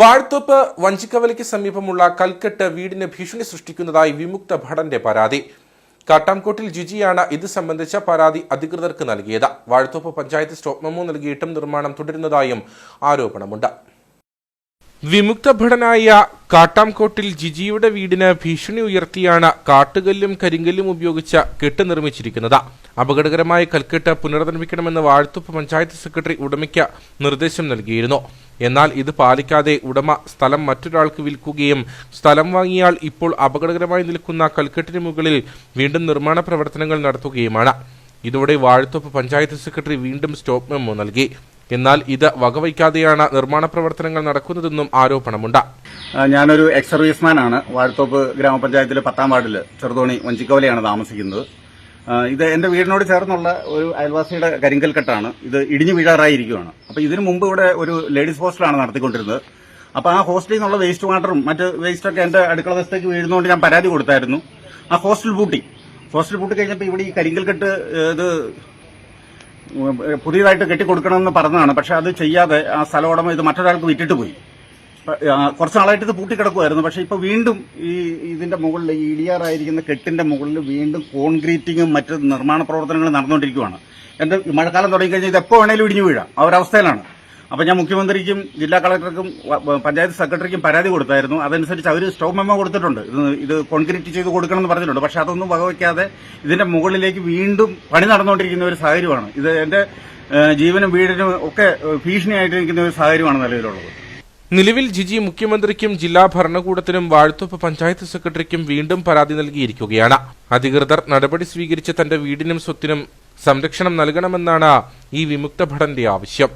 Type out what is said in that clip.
വാഴ്ത്തോപ്പ് വഞ്ചിക്കവലയ്ക്ക് സമീപമുള്ള കൽക്കെട്ട് വീടിന് ഭീഷണി സൃഷ്ടിക്കുന്നതായി വിമുക്ത ഭടന്റെ പരാതി. കാട്ടാംകോട്ടിൽ ജിജിയാണ് ഇത് സംബന്ധിച്ച പരാതി അധികൃതർക്ക് നൽകിയത്. വാഴ്ത്തോപ്പ് പഞ്ചായത്ത് സ്റ്റോപ്പ് മെമ്മോ നൽകിയിട്ടും നിർമ്മാണം തുടരുന്നതായും ആരോപണമുണ്ട്. വിമുക്ത ഭടനായ കാട്ടാംകോട്ടിൽ ജിജിയുടെ വീടിന് ഭീഷണി ഉയർത്തിയാണ് കാട്ടുകല്ലും കരിങ്കല്ലും ഉപയോഗിച്ച് കെട്ട് നിർമ്മിച്ചിരിക്കുന്നത്. അപകടകരമായ കൽക്കെട്ട് പുനർനിർമ്മിക്കണമെന്ന് വാഴ്ത്തുപ്പ് പഞ്ചായത്ത് സെക്രട്ടറി ഉടമയ്ക്ക് നിർദ്ദേശം നൽകിയിരുന്നു. എന്നാൽ ഇത് പാലിക്കാതെ ഉടമ സ്ഥലം മറ്റൊരാൾക്ക് വിൽക്കുകയും സ്ഥലം വാങ്ങിയാൽ ഇപ്പോൾ അപകടകരമായി നിൽക്കുന്ന കൽക്കെട്ടിന് മുകളിൽ വീണ്ടും നിർമ്മാണ പ്രവർത്തനങ്ങൾ നടത്തുകയുമാണ്. ഇതോടെ വാഴത്തോപ്പ് പഞ്ചായത്ത് സെക്രട്ടറി വീണ്ടും സ്റ്റോപ്പ് മെമ്മോ നൽകി. എന്നാൽ ഇത് വകവയ്ക്കാതെയാണ് നിർമ്മാണ പ്രവർത്തനങ്ങൾ നടക്കുന്നതെന്നും ആരോപണമുണ്ട്. ഞാനൊരു എക്സ് സർവീസ്മാനാണ് വാഴത്തോപ്പ് ഗ്രാമപഞ്ചായത്തിലെ പത്താം വാർഡിൽ ചെറുതോണി വഞ്ചിക്കവലയാണ് താമസിക്കുന്നത്. ഇത് എന്റെ വീടിനോട് ചേർന്നുള്ള ഒരു അയൽവാസിയുടെ കരിങ്കൽ കെട്ടാണ് ഇത് ഇടിഞ്ഞു വീഴാറായിരിക്കുകയാണ് അപ്പോൾ ഇതിനു മുമ്പ് ഇവിടെ ഒരു ലേഡീസ് ഹോസ്റ്റലാണ് നടത്തിക്കൊണ്ടിരുന്നത്. അപ്പോൾ ആ ഹോസ്റ്റലിൽ നിന്നുള്ള വേസ്റ്റ് വാട്ടറും മറ്റ് വേസ്റ്റൊക്കെ എന്റെ അടുക്കള വശത്തേക്ക് വീഴുന്നതുകൊണ്ട് ഞാൻ പരാതി കൊടുത്തായിരുന്നു. ആ ഹോസ്റ്റൽ പൂട്ടി. ഹോസ്റ്റൽ പൂട്ടി കഴിഞ്ഞപ്പോൾ ഇവിടെ ഈ കരിങ്കൽ കെട്ട് ഇത് പുതിയതായിട്ട് കെട്ടിക്കൊടുക്കണമെന്ന് പറഞ്ഞതാണ്. പക്ഷെ അത് ചെയ്യാതെ ആ സ്ഥല ഉടമ ഇത് മറ്റൊരാൾക്ക് വിറ്റിട്ട് പോയി. കുറച്ച് നാളായിട്ട് ഇത് പൂട്ടിക്കിടക്കുമായിരുന്നു പക്ഷേ ഇപ്പൊ വീണ്ടും ഈ ഇതിന്റെ മുകളിൽ ഇടിയാറായിരിക്കുന്ന കെട്ടിന്റെ മുകളിൽ വീണ്ടും കോൺക്രീറ്റിങ്ങും മറ്റ് നിർമ്മാണ പ്രവർത്തനങ്ങളും നടന്നുകൊണ്ടിരിക്കുകയാണ് എന്റെ ഈ മഴക്കാലം തുടങ്ങിക്കഴിഞ്ഞാൽ ഇത് എപ്പോ വേണേലും ഇടിഞ്ഞു വീഴാം. ആ ഒരവസ്ഥയിലാണ് അപ്പോൾ ഞാൻ മുഖ്യമന്ത്രിക്കും ജില്ലാ കളക്ടർക്കും പഞ്ചായത്ത് സെക്രട്ടറിക്കും പരാതി കൊടുത്തായിരുന്നു. അതനുസരിച്ച് അവർ സ്റ്റോപ്പ് മെമ്മോ കൊടുത്തിട്ടുണ്ട്. ഇത് ഇത് കോൺക്രീറ്റ് ചെയ്ത് കൊടുക്കണമെന്ന് പറഞ്ഞിട്ടുണ്ട്. പക്ഷേ അതൊന്നും വകവയ്ക്കാതെ ഇതിന്റെ മുകളിലേക്ക് വീണ്ടും പണി നടന്നുകൊണ്ടിരിക്കുന്ന ഒരു സാഹചര്യമാണ്. ഇത് എന്റെ ജീവനും വീടിനും ഒക്കെ ഭീഷണിയായിട്ടിരിക്കുന്ന ഒരു സാഹചര്യമാണ് നിലവിലുള്ളത്. നിലവിൽ ജിജി മുഖ്യമന്ത്രിക്കും ജില്ലാ ഭരണകൂടത്തിനും വാഴ്ത്തോപ്പ് പഞ്ചായത്ത് സെക്രട്ടറിക്കും വീണ്ടും പരാതി നൽകിയിരിക്കുകയാണ്. അധികൃതർ നടപടി സ്വീകരിച്ച് തന്റെ വീടിനും സ്വത്തിനും സംരക്ഷണം നൽകണമെന്നാണ് ഈ വിമുക്ത ഭടന്റെ ആവശ്യം.